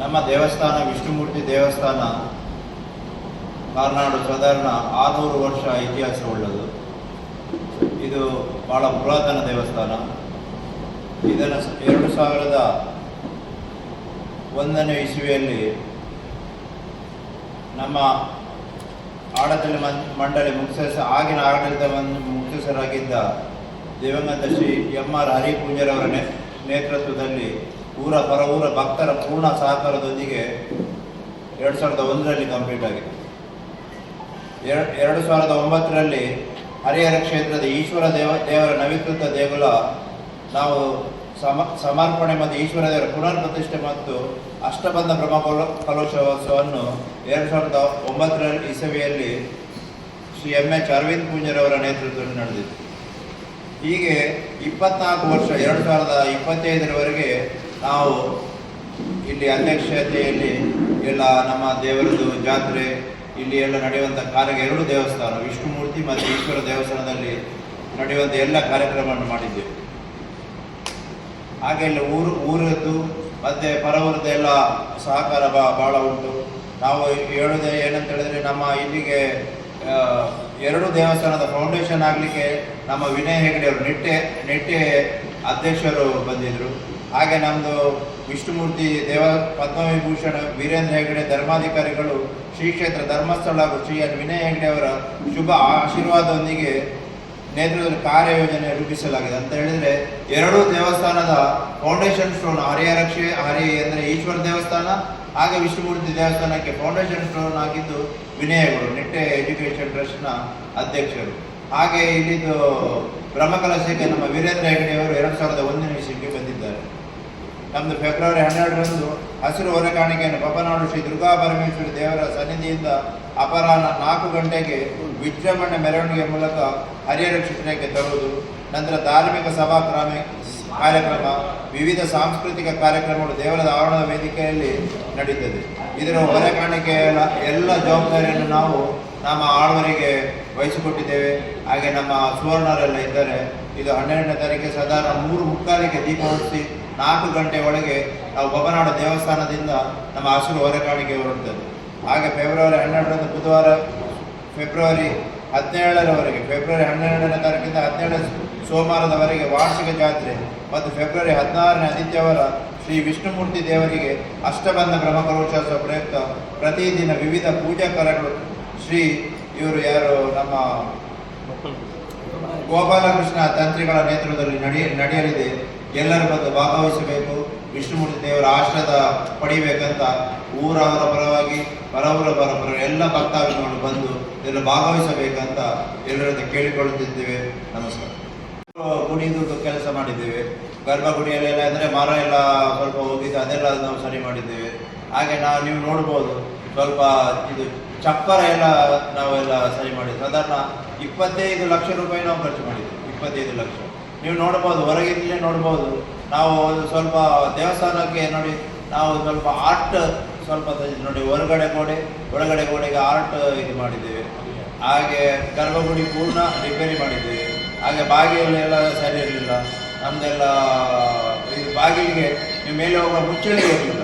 ನಮ್ಮ ದೇವಸ್ಥಾನ, ವಿಷ್ಣುಮೂರ್ತಿ ದೇವಸ್ಥಾನ, ಕಾರ್ನಾಡು ಸಾಧಾರಣ ಆರುನೂರು ವರ್ಷ ಇತಿಹಾಸ ಉಳ್ಳದು. ಇದು ಬಹಳ ಪುರಾತನ ದೇವಸ್ಥಾನ. ಇದನ್ನು ಎರಡು ಸಾವಿರದ ಒಂದನೇ ಇಸುವಿಯಲ್ಲಿ ನಮ್ಮ ಆಡಳಿತ ಮಂಡಳಿ ಮುಖ್ಯಸ್ಥ, ಆಗಿನ ಆಡಳಿತ ಮಂ- ಮುಖ್ಯಸ್ಥರಾಗಿದ್ದ ದಿವಂಗತ ಶ್ರೀ ಎಂ ಆರ್ ಹರಿಪೂಂಜರವರ ನೇತೃತ್ವದಲ್ಲಿ ಊರ ಪರ ಊರ ಭಕ್ತರ ಪೂರ್ಣ ಸಹಕಾರದೊಂದಿಗೆ ಎರಡು ಸಾವಿರದ ಒಂದರಲ್ಲಿ ಕಂಪ್ಲೀಟ್ ಆಗಿದೆ. ಎರಡು ಸಾವಿರದ ಒಂಬತ್ತರಲ್ಲಿ ಹರಿಹರ ಕ್ಷೇತ್ರದ ಈಶ್ವರ ದೇವ, ದೇವರ ನವೀಕೃತ ದೇಗುಲ ನಾವು ಸಮ, ಸಮರ್ಪಣೆ ಮತ್ತು ಈಶ್ವರ ದೇವರ ಪುನರ್ ಪ್ರತಿಷ್ಠೆ ಮತ್ತು ಅಷ್ಟಬಂಧ ಬ್ರಹ್ಮ ಕಲೋ- ಕಲಶೋತ್ಸವವನ್ನು ಎರಡು ಸಾವಿರದ ಒಂಬತ್ತರಲ್ಲಿ ಇಸವಿಯಲ್ಲಿ ಶ್ರೀ ಎಂ ಎಚ್ ಅರವಿಂದ್ ಪೂಂಜರವರ ನೇತೃತ್ವದಲ್ಲಿ ನಡೆದಿತ್ತು. ಹೀಗೆ ಇಪ್ಪತ್ನಾಲ್ಕು ವರ್ಷ, ಎರಡು ಸಾವಿರದ ಇಪ್ಪತ್ತೈದರವರೆಗೆ ನಾವು ಇಲ್ಲಿ ಅಧ್ಯಕ್ಷತೆಯಲ್ಲಿ ಎಲ್ಲ ನಮ್ಮ ದೇವರದು ಜಾತ್ರೆ, ಇಲ್ಲಿ ಎಲ್ಲ ನಡೆಯುವಂಥ ಕಾರ್ಯ ಎರಡು ದೇವಸ್ಥಾನ, ವಿಷ್ಣುಮೂರ್ತಿ ಮತ್ತು ಈಶ್ವರ ದೇವಸ್ಥಾನದಲ್ಲಿ ನಡೆಯುವಂಥ ಎಲ್ಲ ಕಾರ್ಯಕ್ರಮವನ್ನು ಮಾಡಿದ್ದೇವೆ. ಹಾಗೆ ಇಲ್ಲಿ ಊರು, ಊರದ್ದು ಮತ್ತೆ ಪರವರದ್ದು ಎಲ್ಲ ಸಹಕಾರ ಭಾಳ ಉಂಟು. ನಾವು ಹೇಳೋದೇ ಏನಂತ ಹೇಳಿದ್ರೆ ನಮ್ಮ ಇಲ್ಲಿಗೆ ಎರಡು ದೇವಸ್ಥಾನದ ಫೌಂಡೇಶನ್ ಆಗಲಿಕ್ಕೆ ನಮ್ಮ ವಿನಯ್ ಹೆಗಡೆ ಅವರು ನಿಟ್ಟೆ ನಿಟ್ಟೆ ಅಧ್ಯಕ್ಷರು ಬಂದಿದ್ದರು ಹಾಗೆ ನಮ್ಮದು ವಿಷ್ಣುಮೂರ್ತಿ ದೇವ ಪದ್ಮವಿಭೂಷಣ ವೀರೇಂದ್ರ ಹೆಗಡೆ ಧರ್ಮಾಧಿಕಾರಿಗಳು ಶ್ರೀ ಕ್ಷೇತ್ರ ಧರ್ಮಸ್ಥಳ ಹಾಗೂ ಶ್ರೀ ಎನ್ ವಿನಯ್ ಹೆಗಡೆ ಅವರ ಶುಭ ಆಶೀರ್ವಾದದೊಂದಿಗೆ ನೇತೃತ್ವದಲ್ಲಿ ಕಾರ್ಯಯೋಜನೆ ರೂಪಿಸಲಾಗಿದೆ. ಅಂತ ಹೇಳಿದ್ರೆ ಎರಡೂ ದೇವಸ್ಥಾನದ ಫೌಂಡೇಶನ್ ಸ್ಟೋನ್ ಹರಿಯ ರಕ್ಷೆ ಹರಿ ಅಂದರೆ ಈಶ್ವರ ದೇವಸ್ಥಾನ ಹಾಗೆ ವಿಷ್ಣುಮೂರ್ತಿ ದೇವಸ್ಥಾನಕ್ಕೆ ಫೌಂಡೇಶನ್ ಸ್ಟೋನ್ ಆಗಿದ್ದು ವಿನಯಗಳು ನಿಟ್ಟೆ ಎಜುಕೇಶನ್ ಟ್ರಸ್ಟ್ನ ಅಧ್ಯಕ್ಷರು. ಹಾಗೆ ಇಲ್ಲಿದ್ದು ಬ್ರಹ್ಮಕಲಶಕ್ಕೆ ನಮ್ಮ ವೀರೇಂದ್ರ ಹೆಗ್ಡೆಯವರು ಎರಡು ಸಾವಿರದ ಒಂದನೇ ಇಸ್ವಿಗೆ ಬಂದಿದ್ದಾರೆ. ನಮ್ಮದು ಫೆಬ್ರವರಿ ಹನ್ನೆರಡರಂದು ಹಸಿರು ಹೊರಕಾಣಿಕೆಯನ್ನು ಪಪನಾಡು ಶ್ರೀ ದುರ್ಗಾ ಪರಮೇಶ್ವರಿ ದೇವರ ಸನ್ನಿಧಿಯಿಂದ ಅಪರಾಹ್ನ ನಾಲ್ಕು ಗಂಟೆಗೆ ವಿಜೃಂಭಣೆ ಮೆರವಣಿಗೆ ಮೂಲಕ ಹರಿಹರ ಕ್ಷೇತ್ರಕ್ಕೆ ತರುವುದು. ನಂತರ ಧಾರ್ಮಿಕ ಸಭಾ ಕ್ರಮ ಕಾರ್ಯಕ್ರಮ, ವಿವಿಧ ಸಾಂಸ್ಕೃತಿಕ ಕಾರ್ಯಕ್ರಮಗಳು ದೇವರದ ಆವರಣದ ವೇದಿಕೆಯಲ್ಲಿ ನಡೀತದೆ. ಇದರ ಹೊರಕಾಣಿಕೆಯ ಎಲ್ಲ ಜವಾಬ್ದಾರಿಯನ್ನು ನಾವು ನಮ್ಮ ಆಳ್ವರಿಗೆ ವಹಿಸಿಕೊಟ್ಟಿದ್ದೇವೆ. ಹಾಗೆ ನಮ್ಮ ಸುವರ್ಣರೆಲ್ಲ ಇದ್ದಾರೆ. ಇದು ಹನ್ನೆರಡನೇ ತಾರೀಕಿಗೆ ಸಾಧಾರಣ ಮೂರು ಮುಕ್ಕಾಲಿಗೆ ದೀಪ ನಾಲ್ಕು ಗಂಟೆ ಒಳಗೆ ನಾವು ಬಬನಾಡ ದೇವಸ್ಥಾನದಿಂದ ನಮ್ಮ ಹಸಿರು ಹೊರಗಾಡಿಗೆ ಹೊರಡ್ತದೆ ಹಾಗೆ ಫೆಬ್ರವರಿ ಹನ್ನೆರಡರಂದು ಬುಧವಾರ, ಫೆಬ್ರವರಿ ಹದಿನೇಳರವರೆಗೆ, ಫೆಬ್ರವರಿ ಹನ್ನೆರಡನೇ ತಾರೀಕಿಂದ ಹದಿನೇಳು ಸೋಮವಾರದವರೆಗೆ ವಾರ್ಷಿಕ ಜಾತ್ರೆ ಮತ್ತು ಫೆಬ್ರವರಿ ಹದಿನಾರನೇ ಆದಿತ್ಯವಾರ ಶ್ರೀ ವಿಷ್ಣುಮೂರ್ತಿ ದೇವರಿಗೆ ಅಷ್ಟಬಂಧ ಬ್ರಹ್ಮಕಲಶೋತ್ಸವ ಪ್ರಯುಕ್ತ ಪ್ರತಿದಿನ ವಿವಿಧ ಪೂಜಾ ಕಾರ್ಯಗಳು. ಶ್ರೀ ಇವರು ಯಾರು? ನಮ್ಮ ಗೋಪಾಲಕೃಷ್ಣ ತಂತ್ರಿಗಳ ನೇತೃತ್ವದಲ್ಲಿ ನಡೆಯ, ನಡೆಯಲಿದೆ. ಎಲ್ಲರೂ ಬಂದು ಭಾಗವಹಿಸಬೇಕು. ವಿಷ್ಣುಮೂರ್ತಿ ದೇವರ ಆಶ್ರದ ಪಡಿಬೇಕಂತ ಊರವರ ಪರವಾಗಿ ಪರವರ ಪರ ಎಲ್ಲ ಭಕ್ತಾಭಿಮಾನಿಗಳು ಬಂದು ಇದನ್ನು ಭಾಗವಹಿಸಬೇಕಂತ ಎಲ್ಲರದ್ದು ಕೇಳಿಕೊಳ್ಳುತ್ತಿದ್ದೇವೆ. ನಮಸ್ಕಾರ. ಗುಡಿದು ಕೆಲಸ ಮಾಡಿದ್ದೇವೆ. ಗರ್ಭಗುಡಿಯಲ್ಲೆಲ್ಲ ಅಂದರೆ ಮರ ಎಲ್ಲ ಸ್ವಲ್ಪ ಹೋಗಿದ್ದು ಅದೆಲ್ಲ ನಾವು ಸರಿ ಮಾಡಿದ್ದೇವೆ. ಹಾಗೆ ನಾವು ನೀವು ನೋಡ್ಬೋದು, ಸ್ವಲ್ಪ ಇದು ಚಪ್ಪರ ಎಲ್ಲ ನಾವೆಲ್ಲ ಸರಿ ಮಾಡಿದ್ವಿ ಅದನ್ನು ಇಪ್ಪತ್ತೈದು ಲಕ್ಷ ರೂಪಾಯಿ ನಾವು ಖರ್ಚು ಮಾಡಿದ್ದೇವೆ. ಇಪ್ಪತ್ತೈದು ಲಕ್ಷ. ನೀವು ನೋಡ್ಬೋದು ಹೊರಗಿಂದಲೇ ನೋಡ್ಬೋದು. ನಾವು ಸ್ವಲ್ಪ ದೇವಸ್ಥಾನಕ್ಕೆ ನೋಡಿ ನಾವು ಸ್ವಲ್ಪ ಆರ್ಟ್ ಸ್ವಲ್ಪ ನೋಡಿ ಹೊರಗಡೆ ಗೋಡೆ ಒಳಗಡೆ ಗೋಡೆಗೆ ಆರ್ಟ್ ಇದು ಮಾಡಿದ್ದೇವೆ. ಹಾಗೆ ಗರ್ಭಗುಡಿ ಪೂರ್ಣ ರಿಪೇರಿ ಮಾಡಿದ್ದೇವೆ. ಹಾಗೆ ಬಾಗಿಲೆಲ್ಲ ಸರಿ ಇರಲಿಲ್ಲ. ನಮ್ದೆಲ್ಲ ಇದು ಬಾಗಿಲಿಗೆ ನೀವು ಮೇಲೆ ಹೋಗುವ ಮುಚ್ಚಳಿಗೆ ಇರಲಿಲ್ಲ.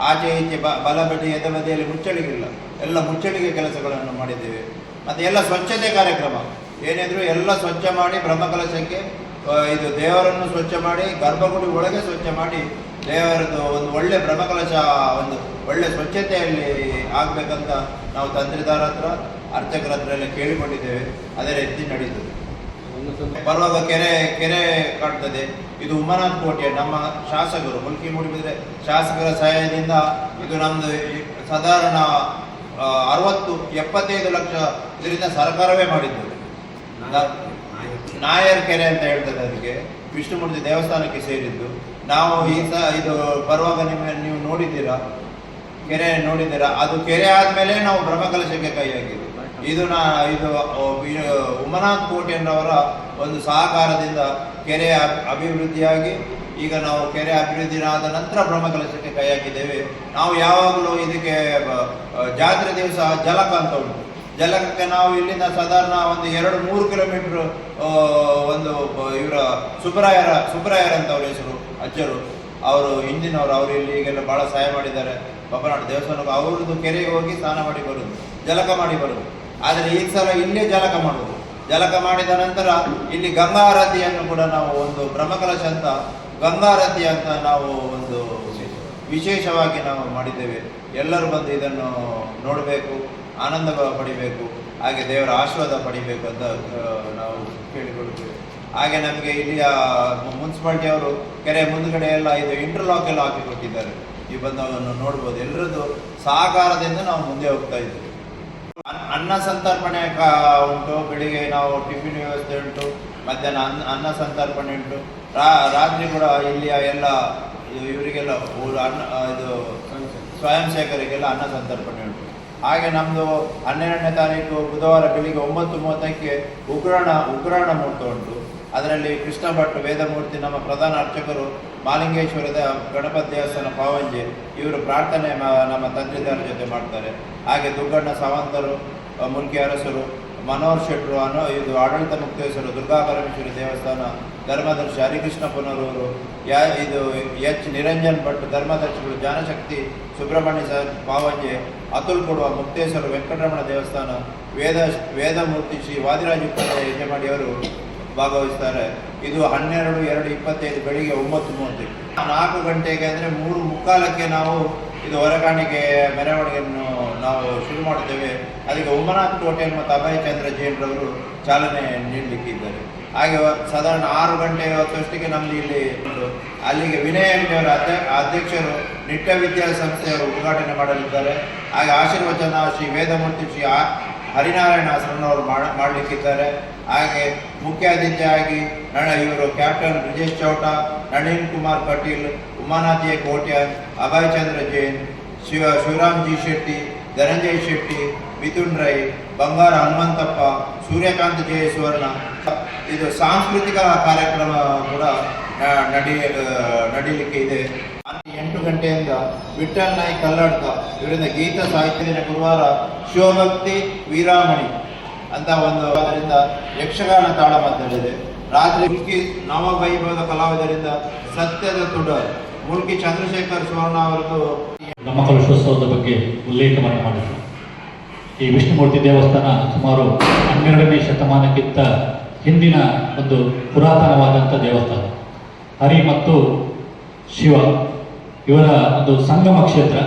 ಆಚೆ ಈಚೆ ಬ ಬಲ ಬದಿ ಎದ ಬದಿಯಲ್ಲಿ ಮುಚ್ಚಳಿಗಿಲ್ಲ ಎಲ್ಲ ಮುಚ್ಚಳಿಗೆ ಕೆಲಸಗಳನ್ನು ಮಾಡಿದ್ದೇವೆ. ಮತ್ತು ಎಲ್ಲ ಸ್ವಚ್ಛತೆ ಕಾರ್ಯಕ್ರಮ. ಏನಿದ್ರು ಎಲ್ಲ ಸ್ವಚ್ಛ ಮಾಡಿ ಬ್ರಹ್ಮಕಲಶಕ್ಕೆ ಆ, ಇದು ದೇವರನ್ನು ಸ್ವಚ್ಛ ಮಾಡಿ ಗರ್ಭಗುಡಿ ಒಳಗೆ ಸ್ವಚ್ಛ ಮಾಡಿ ದೇವರದ್ದು ಒಂದು ಒಳ್ಳೆ ಬ್ರಹ್ಮಕಲಶ ಒಂದು ಒಳ್ಳೆ ಸ್ವಚ್ಛತೆಯಲ್ಲಿ ಆಗ್ಬೇಕಂತ ನಾವು ತಂತ್ರಿದಾರ ಹತ್ರ ಅರ್ಚಕರ ಹತ್ರ ಎಲ್ಲ ಕೇಳಿಕೊಂಡಿದ್ದೇವೆ. ಅದೇ ರೀತಿ ನಡೀತದೆ ಬರುವಾಗ ಕೆರೆ ಕೆರೆ ಕಾಣ್ತದೆ. ಇದು ಉಮನಾಥ್ ಕೋಟೆ ನಮ್ಮ ಶಾಸಕರು ಮುಲ್ಕಿ ಮೂಡಿಬಿದ್ರೆ ಶಾಸಕರ ಸಹಾಯದಿಂದ ಇದು ನಮ್ದು ಈ ಸಾಧಾರಣ ಅರವತ್ತು ಎಪ್ಪತ್ತೈದು ಲಕ್ಷ ಇದರಿಂದ ಸರ್ಕಾರವೇ ಮಾಡಿದ್ದು. ನಾಯರ್ ಕೆರೆ ಅಂತ ಹೇಳ್ತಾರೆ ಅದಕ್ಕೆ. ವಿಷ್ಣುಮೂರ್ತಿ ದೇವಸ್ಥಾನಕ್ಕೆ ಸೇರಿದ್ದು. ನಾವು ಈ ಸಹ ಇದು ಬರುವಾಗ ನಿಮ್ಮ ನೀವು ನೋಡಿದ್ದೀರಾ? ಕೆರೆ ನೋಡಿದ್ದೀರಾ? ಅದು ಕೆರೆ ಆದ್ಮೇಲೆ ನಾವು ಬ್ರಹ್ಮಕಲಶಕ್ಕೆ ಕೈ ಹಾಕಿದ್ದು. ಇದು ನಾ, ಇದು ಉಮನಾಥ್ ಕೋಟೆಯನ್ನವರ ಒಂದು ಸಹಕಾರದಿಂದ ಕೆರೆ ಅಭಿವೃದ್ಧಿಯಾಗಿ ಈಗ ನಾವು ಕೆರೆ ಅಭಿವೃದ್ಧಿ ಆದ ನಂತರ ಬ್ರಹ್ಮಕಲಶಕ್ಕೆ ಕೈ ಹಾಕಿದ್ದೇವೆ. ನಾವು ಯಾವಾಗಲೂ ಇದಕ್ಕೆ ಜಾತ್ರೆ ದಿವಸ ಜಲಕ ಅಂತ ಉಂಟು. ಜಲಕಕ್ಕೆ ನಾವು ಇಲ್ಲಿಂದ ಸಾಧಾರಣ ಒಂದು ಎರಡು ಮೂರು ಕಿಲೋಮೀಟರ್ ಒಂದು ಇವರ ಸುಬ್ರಾಯರ ಸುಬ್ರಾಯರ್ ಅಂತ ಅವ್ರ ಹೆಸರು, ಅಜ್ಜರು. ಅವರು ಹಿಂದಿನವರು, ಅವರು ಇಲ್ಲಿ ಈಗೆಲ್ಲ ಬಹಳ ಸಹಾಯ ಮಾಡಿದ್ದಾರೆ. ಬಬ್ಬನಾಡು ದೇವಸ್ಥಾನಕ್ಕೆ ಅವ್ರದ್ದು ಕೆರೆಗೆ ಹೋಗಿ ಸ್ನಾನ ಮಾಡಿ ಬರುದು, ಜಲಕ ಮಾಡಿ ಬರುದು. ಆದರೆ ಈ ಸಲ ಇಲ್ಲೇ ಜಲಕ ಮಾಡುದು. ಜಲಕ ಮಾಡಿದ ನಂತರ ಇಲ್ಲಿ ಗಂಗಾರತಿಯನ್ನು ಕೂಡ ನಾವು ಒಂದು ಬ್ರಹ್ಮಕಲಶ ಅಂತ ಗಂಗಾರತಿ ಅಂತ ನಾವು ಒಂದು ವಿಶೇಷವಾಗಿ ನಾವು ಮಾಡಿದ್ದೇವೆ. ಎಲ್ಲರೂ ಬಂದು ಇದನ್ನು ನೋಡಬೇಕು. ಆನಂದ ಪಡಿಬೇಕು ಹಾಗೆ ದೇವರ ಆಶೀರ್ವಾದ ಪಡಿಬೇಕು ಅಂತ ನಾವು ಕೇಳಿಕೊಳ್ತೇವೆ ಹಾಗೆ ನಮಗೆ ಇಲ್ಲಿಯ ಮುನ್ಸಿಪಾಲ್ಟಿ ಅವರು ಕೆರೆ ಮುಂದ್ಗಡೆ ಎಲ್ಲ ಇದು ಇಂಟರ್ಲಾಕ್ ಎಲ್ಲ ಹಾಕಿ ಕೊಟ್ಟಿದ್ದಾರೆ. ಈ ಬಂದವನ್ನು ನೋಡ್ಬೋದು. ಎಲ್ಲರದ್ದು ಸಹಕಾರದಿಂದ ನಾವು ಮುಂದೆ ಹೋಗ್ತಾ ಇದ್ದೀವಿ. ಅನ್ನ- ಸಂತರ್ಪಣೆ ಕ- ಉಂಟು. ಬೆಳಿಗ್ಗೆ ನಾವು ಟಿಫಿನ್ ವ್ಯವಸ್ಥೆ ಉಂಟು. ಮಧ್ಯಾಹ್ನ ಅನ್ನ ಅನ್ನ ಸಂತರ್ಪಣೆ ಉಂಟು. ರಾ- ರಾತ್ರಿ ಕೂಡ ಇಲ್ಲಿಯ ಎಲ್ಲ ಇವರಿಗೆಲ್ಲ ಊರು ಅನ್ನ ಇದು ಸ್ವಯಂ ಸೇವಕರಿಗೆಲ್ಲ ಅನ್ನ ಸಂತರ್ಪಣೆ ಉಂಟು. ಹಾಗೆ ನಮ್ಮದು ಹನ್ನೆರಡನೇ ತಾರೀಕು ಬುಧವಾರ ಬೆಳಿಗ್ಗೆ ಒಂಬತ್ತು ಮೂವತ್ತಕ್ಕೆ ಉಗ್ರಾಣ ಉಗ್ರಾಣ ಮುಹೂರ್ತ ಉಂಟು. ಅದರಲ್ಲಿ ಕೃಷ್ಣ ಭಟ್ ವೇದಮೂರ್ತಿ ನಮ್ಮ ಪ್ರಧಾನ ಅರ್ಚಕರು ಮಾಲಿಂಗೇಶ್ವರದ ಗಣಪತಿ ದೇವಸ್ಥಾನ ಪಾವಂಜೆ, ಇವರು ಪ್ರಾರ್ಥನೆ ನಮ್ಮ ತಂತ್ರಿದಾರ ಜೊತೆ ಮಾಡ್ತಾರೆ. ಹಾಗೆ ದುಗ್ಗಣ್ಣ ಸಾವಂತರು ಮುಲ್ಕಿ ಅರಸರು, ಮನೋಹರ್ ಶೆಟ್ರು ಅನ್ನೋ ಇದು ಆಡಳಿತ ಮುಕ್ತೇಶ್ವರ ದುರ್ಗಾ ಪರಮೇಶ್ವರಿ ದೇವಸ್ಥಾನ ಧರ್ಮದರ್ಶಿ ಹರಿಕೃಷ್ಣ ಪುನರೂರು, ಯಾ ಇದು ಎಚ್ ನಿರಂಜನ್ ಭಟ್ ಧರ್ಮದರ್ಶಿಗಳು ಜ್ಞಾನಶಕ್ತಿ ಸುಬ್ರಹ್ಮಣ್ಯ ಸರ್ ಪಾವಂಜೆ, ಅತುಲ್ ಕೊಡುವ ಮುಕ್ತೇಶ್ವರ ವೆಂಕಟರಮಣ ದೇವಸ್ಥಾನ, ವೇದ, ವೇದಮೂರ್ತಿ ಶ್ರೀ ವಾದಿರಾಜ ಉಪಾಧ್ಯಾಯ ಯಜಮಾಡಿಯವರು ಭಾಗವಹಿಸ್ತಾರೆ. ಇದು ಹನ್ನೆರಡು, ಎರಡು, ಇಪ್ಪತ್ತೈದು ಬೆಳಿಗ್ಗೆ ಒಂಬತ್ತು ಮೂವತ್ತಕ್ಕೆ ನಾಲ್ಕು ಗಂಟೆಗೆ ಅಂದರೆ ಮೂರು ಮುಕ್ಕಾಲಕ್ಕೆ ನಾವು ಇದು ಹೊರಗಾಣಿಕೆ ಮೆರವಣಿಗೆಯನ್ನು ನಾವು ಶುರು ಮಾಡಿದ್ದೇವೆ. ಅದಕ್ಕೆ ಉಮನಾಥ್ ಹೋಟೆಲ್ ಮತ್ತು ಅಭಯ ಚಂದ್ರ ಜೈನ್ರವರು ಚಾಲನೆ ನೀಡಲಿಕ್ಕಿದ್ದಾರೆ. ಹಾಗೆ ಸಾಧಾರಣ ಆರು ಗಂಟೆ ಹೊತ್ತಷ್ಟಕ್ಕೆ ನಮ್ದು ಇಲ್ಲಿ. ಅಲ್ಲಿಗೆ ವಿನಯ ಅವರ ಅಧ್ಯ ಅಧ್ಯಕ್ಷರು ನಿಟ್ಟ ವಿದ್ಯಾಸಂಸ್ಥೆಯವರು ಉದ್ಘಾಟನೆ ಮಾಡಲಿದ್ದಾರೆ. ಹಾಗೆ ಆಶೀರ್ವಚನ ಶ್ರೀ ವೇದಮೂರ್ತಿ ಶ್ರೀ ಹರಿನಾರಾಯಣ ಆಶ್ರಮನವರು ಮಾಡ ಮಾಡಲಿಕ್ಕಿದ್ದಾರೆ. ಹಾಗೆ ಮುಖ್ಯ ಅತಿಥಿಯಾಗಿ ನಳ ಇವರು ಕ್ಯಾಪ್ಟನ್ ಬ್ರಿಜೇಶ್ ಚೌಟ, ನಳಿನ್ ಕುಮಾರ್ ಕಟೀಲ್ ಉಮಾನಾಥಿಯ ಕೋಟ್ಯಾನ್, ಅಭಯ್ ಚಂದ್ರ ಜೈನ್, ಶಿವ ಶಿವರಾಮ್ ಜಿ ಶೆಟ್ಟಿ ಧನಂಜಯ್ ಶೆಟ್ಟಿ, ಮಿಥುನ್ ರೈ, ಬಂಗಾರ ಹನುಮಂತಪ್ಪ, ಸೂರ್ಯಕಾಂತ್ ಜಯ ಸುವರ್ಣ ಇದು ಸಾಂಸ್ಕೃತಿಕ ಕಾರ್ಯಕ್ರಮ ಕೂಡ ನಡಿ ನಡೀಲಿಕ್ಕೆ ಇದೆ. ಎಂಟು ಗಂಟೆಯಿಂದ ವಿಠಲ್ ನಾಯ್ಕ್ ಕಲ್ಲಡ್ಕ, ಇವರಿಂದ ಗೀತ ಸಾಹಿತ್ಯದ ಗುರುವಾರ ಶಿವಭಕ್ತಿ ವೀರಾಮಣಿ ಅಂತ ಒಂದು ಅದರಿಂದ ಯಕ್ಷಗಾನ ತಾಳಮದ್ದಲಿದೆ ರಾತ್ರಿ ಮುಲ್ಕಿ ನವವೈಭವದ ಕಲಾವಿದರಿಂದ ಸತ್ಯದ ತುಡ, ಮುಲ್ಕಿ ಚಂದ್ರಶೇಖರ್ ಸುವರ್ಣ ಅವರದ್ದು ಬ್ರಹ್ಮಕಲಶೋತ್ಸವದ ಬಗ್ಗೆ ಉಲ್ಲೇಖವನ್ನು ಮಾಡಿದರು. ಈ ವಿಷ್ಣುಮೂರ್ತಿ ದೇವಸ್ಥಾನ ಸುಮಾರು ಹನ್ನೆರಡನೇ ಶತಮಾನಕ್ಕಿಂತ ಹಿಂದಿನ ಒಂದು ಪುರಾತನವಾದಂಥ ದೇವಸ್ಥಾನ. ಹರಿ ಮತ್ತು ಶಿವ ಇವರ ಒಂದು ಸಂಗಮ ಕ್ಷೇತ್ರ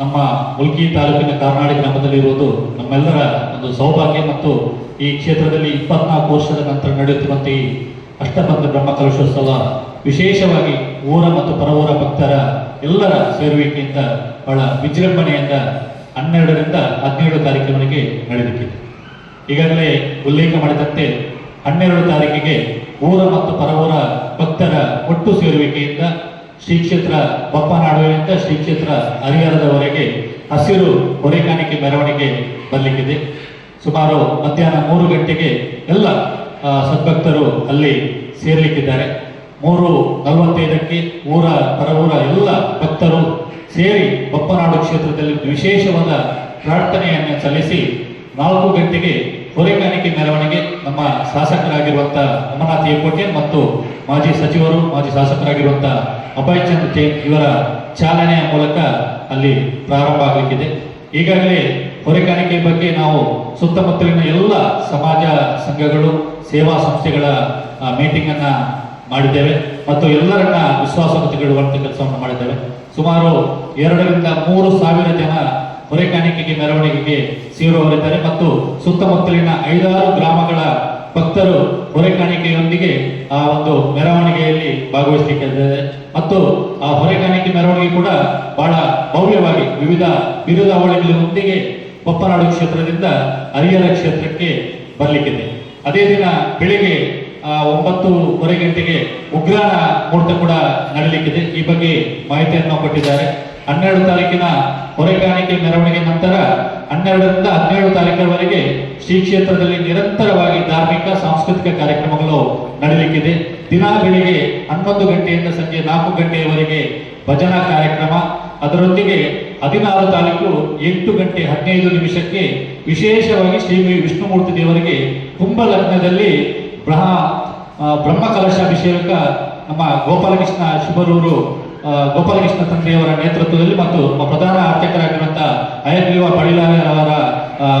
ನಮ್ಮ ಮುಲ್ಕಿ ತಾಲೂಕಿನ ಕಾರ್ನಾಡಿ ಗ್ರಾಮದಲ್ಲಿರುವುದು ನಮ್ಮೆಲ್ಲರ ಒಂದು ಸೌಭಾಗ್ಯ ಮತ್ತು ಈ ಕ್ಷೇತ್ರದಲ್ಲಿ ಇಪ್ಪತ್ನಾಲ್ಕು ವರ್ಷದ ನಂತರ ನಡೆಯುತ್ತಿರುವಂತಹ ಈ ಅಷ್ಟಬಂಧ ಬ್ರಹ್ಮಕಲಶೋತ್ಸವ ವಿಶೇಷವಾಗಿ ಊರ ಮತ್ತು ಪರವೂರ ಭಕ್ತರ ಎಲ್ಲರ ಸೇರುವಿಕೆಯಿಂದ ಬಹಳ ವಿಜೃಂಭಣೆಯಿಂದ ಹನ್ನೆರಡರಿಂದ ಹದಿನೇಳು ತಾರೀಕಿನವರೆಗೆ ನಡೆದಿದೆ ಈಗಾಗಲೇ ಉಲ್ಲೇಖ ಮಾಡಿದಂತೆ ಹನ್ನೆರಡು ತಾರೀಕಿಗೆ ಊರ ಮತ್ತು ಪರವೂರ ಭಕ್ತರ ಒಟ್ಟು ಸೇರುವಿಕೆಯಿಂದ ಶ್ರೀ ಕ್ಷೇತ್ರ ಬಪ್ಪನಾಡುವಿನಿಂದ ಶ್ರೀ ಕ್ಷೇತ್ರ ಹರಿಹರದವರೆಗೆ ಹಸಿರು ಹೊರೆಕಾಣಿಕೆ ಮೆರವಣಿಗೆ ಬರಲಿಕ್ಕಿದೆ. ಸುಮಾರು ಮಧ್ಯಾಹ್ನ ಮೂರು ಗಂಟೆಗೆ ಎಲ್ಲ ಸದ್ಭಕ್ತರು ಅಲ್ಲಿ ಸೇರಲಿಕ್ಕಿದ್ದಾರೆ. ಮೂರು ನಲವತ್ತೈದಕ್ಕೆ ಊರ, ಪರವೂರ ಎಲ್ಲ ಭಕ್ತರು ಸೇರಿ ಬಪ್ಪನಾಡು ಕ್ಷೇತ್ರದಲ್ಲಿ ವಿಶೇಷವಾದ ಪ್ರಾರ್ಥನೆಯನ್ನು ಸಲ್ಲಿಸಿ ನಾಲ್ಕು ಗಂಟೆಗೆ ಹೊರೆಗಾಣಿಕೆ ಮೆರವಣಿಗೆ ನಮ್ಮ ಶಾಸಕರಾಗಿರುವಂಥ ಅಮರನಾಥ್ ಏಕೋಟೆ ಮತ್ತು ಮಾಜಿ ಸಚಿವರು, ಮಾಜಿ ಶಾಸಕರಾಗಿರುವಂಥ ಅಭಯ್ ಚಂದ್ರ ಜೈನ್ ಇವರ ಚಾಲನೆಯ ಮೂಲಕ ಅಲ್ಲಿ ಪ್ರಾರಂಭ ಆಗಲಿಕ್ಕಿದೆ. ಈಗಾಗಲೇ ಹೊರೆಗಾಣಿಕೆ ಬಗ್ಗೆ ನಾವು ಸುತ್ತಮುತ್ತಲಿನ ಎಲ್ಲ ಸಮಾಜ ಸಂಘಗಳು, ಸೇವಾ ಸಂಸ್ಥೆಗಳ ಮೀಟಿಂಗ್ ಅನ್ನ ಮಾಡಿದ್ದೇವೆ ಮತ್ತು ಎಲ್ಲರನ್ನ ವಿಶ್ವಾಸ ತೆಗೆದುಕೊಳ್ಳುವಂತ ಕೆಲಸವನ್ನು ಮಾಡಿದ್ದೇವೆ. ಸುಮಾರು ಎರಡರಿಂದ ಮೂರು ಸಾವಿರ ಜನ ಹೊರೆಕಾಣಿಕೆಗೆ, ಮೆರವಣಿಗೆಗೆ ಸೇರುವವರಿದ್ದಾರೆ ಮತ್ತು ಸುತ್ತಮುತ್ತಲಿನ ಐದಾರು ಗ್ರಾಮಗಳ ಭಕ್ತರು ಹೊರೆಕಾಣಿಕೆಯೊಂದಿಗೆ ಆ ಒಂದು ಮೆರವಣಿಗೆಯಲ್ಲಿ ಭಾಗವಹಿಸಲಿಕ್ಕಿದ್ದಾರೆ ಮತ್ತು ಆ ಹೊರೆಕಾಣಿಕೆ ಮೆರವಣಿಗೆ ಕೂಡ ಬಹಳ ಭವ್ಯವಾಗಿ ವಿವಿಧ ಬಿರುದಾವಳಿಗಳೊಂದಿಗೆ ಕೊಪ್ಪನಾಡು ಕ್ಷೇತ್ರದಿಂದ ಹರಿಹರ ಕ್ಷೇತ್ರಕ್ಕೆ ಬರಲಿಕ್ಕಿದೆ. ಅದೇ ದಿನ ಬೆಳಿಗ್ಗೆ ಒಂಬತ್ತೂವರೆ ಗಂಟೆಗೆ ಉಗ್ರ ಮುಹೂರ್ತ ಕೂಡ ನಡೆಯಲಿಕ್ಕಿದೆ ಈ ಬಗ್ಗೆ ಮಾಹಿತಿಯನ್ನು ಕೊಟ್ಟಿದ್ದಾರೆ. ಹನ್ನೆರಡು ತಾರೀಕಿನ ಹೊರೆಗಾಣಿಕೆ ಮೆರವಣಿಗೆ ನಂತರ ಹನ್ನೆರಡರಿಂದ ಹನ್ನೆರಡು ತಾರೀಕಿನವರೆಗೆ ಶ್ರೀ ಕ್ಷೇತ್ರದಲ್ಲಿ ನಿರಂತರವಾಗಿ ಧಾರ್ಮಿಕ, ಸಾಂಸ್ಕೃತಿಕ ಕಾರ್ಯಕ್ರಮಗಳು ನಡೆಯಲಿಕ್ಕಿದೆ ದಿನ ಬೆಳಿಗ್ಗೆ ಹನ್ನೊಂದು ಗಂಟೆಯಿಂದ ಸಂಜೆ ನಾಲ್ಕು ಗಂಟೆಯವರೆಗೆ ಭಜನಾ ಕಾರ್ಯಕ್ರಮ. ಅದರೊಂದಿಗೆ ಹದಿನಾರು ತಾರೀಕು ಎಂಟು ಗಂಟೆ ಹದಿನೈದು ನಿಮಿಷಕ್ಕೆ ವಿಶೇಷವಾಗಿ ಶ್ರೀ ವಿಷ್ಣುಮೂರ್ತಿ ದೇವರಿಗೆ ಕುಂಭ ಲಗ್ನದಲ್ಲಿ ಬ್ರಹ ಬ್ರಹ್ಮಕಲಶ ಬ್ರಹ್ಮ ಕಲಶ ಅಭಿಷೇಕ ನಮ್ಮ ಗೋಪಾಲಕೃಷ್ಣ ಶುಭರೂರು ಗೋಪಾಲಕೃಷ್ಣ ತಂದೆಯವರ ನೇತೃತ್ವದಲ್ಲಿ ಮತ್ತು ನಮ್ಮ ಪ್ರಧಾನ ಅರ್ಚಕರಾಗಿರುವಂತಹ ಅಯ್ಯಗ್ರೀವ ಪಡಿಲಾರವರ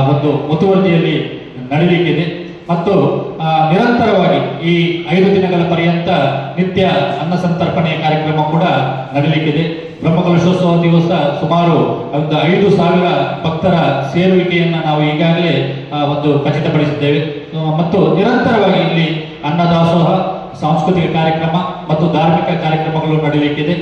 ಒಂದು ಮುತುವರ್ಜಿಯಲ್ಲಿ ನಡೆಯಲಿಕ್ಕಿದೆ ಮತ್ತು ನಿರಂತರವಾಗಿ ಈ ಐದು ದಿನಗಳ ಪರ್ಯಂತ ನಿತ್ಯ ಅನ್ನ ಸಂತರ್ಪಣೆಯ ಕಾರ್ಯಕ್ರಮ ಕೂಡ ನಡೆಯಲಿಕ್ಕಿದೆ. ಬ್ರಹ್ಮಕಲಶೋತ್ಸವ ದಿವಸ ಸುಮಾರು ಒಂದು ಐದು ಸಾವಿರ ಭಕ್ತರ ಸೇರುವಿಕೆಯನ್ನು ನಾವು ಈಗಾಗಲೇ ಒಂದು ಖಚಿತಪಡಿಸಿದ್ದೇವೆ. ಮತ್ತು ನಿರಂತರವಾಗಿ ಇಲ್ಲಿ ಅನ್ನದಾಸೋಹ, ಸಾಂಸ್ಕೃತಿಕ ಕಾರ್ಯಕ್ರಮ ಮತ್ತು ಧಾರ್ಮಿಕ ಕಾರ್ಯಕ್ರಮಗಳು ನಡೆಯಲಿಕ್ಕಿದೆ.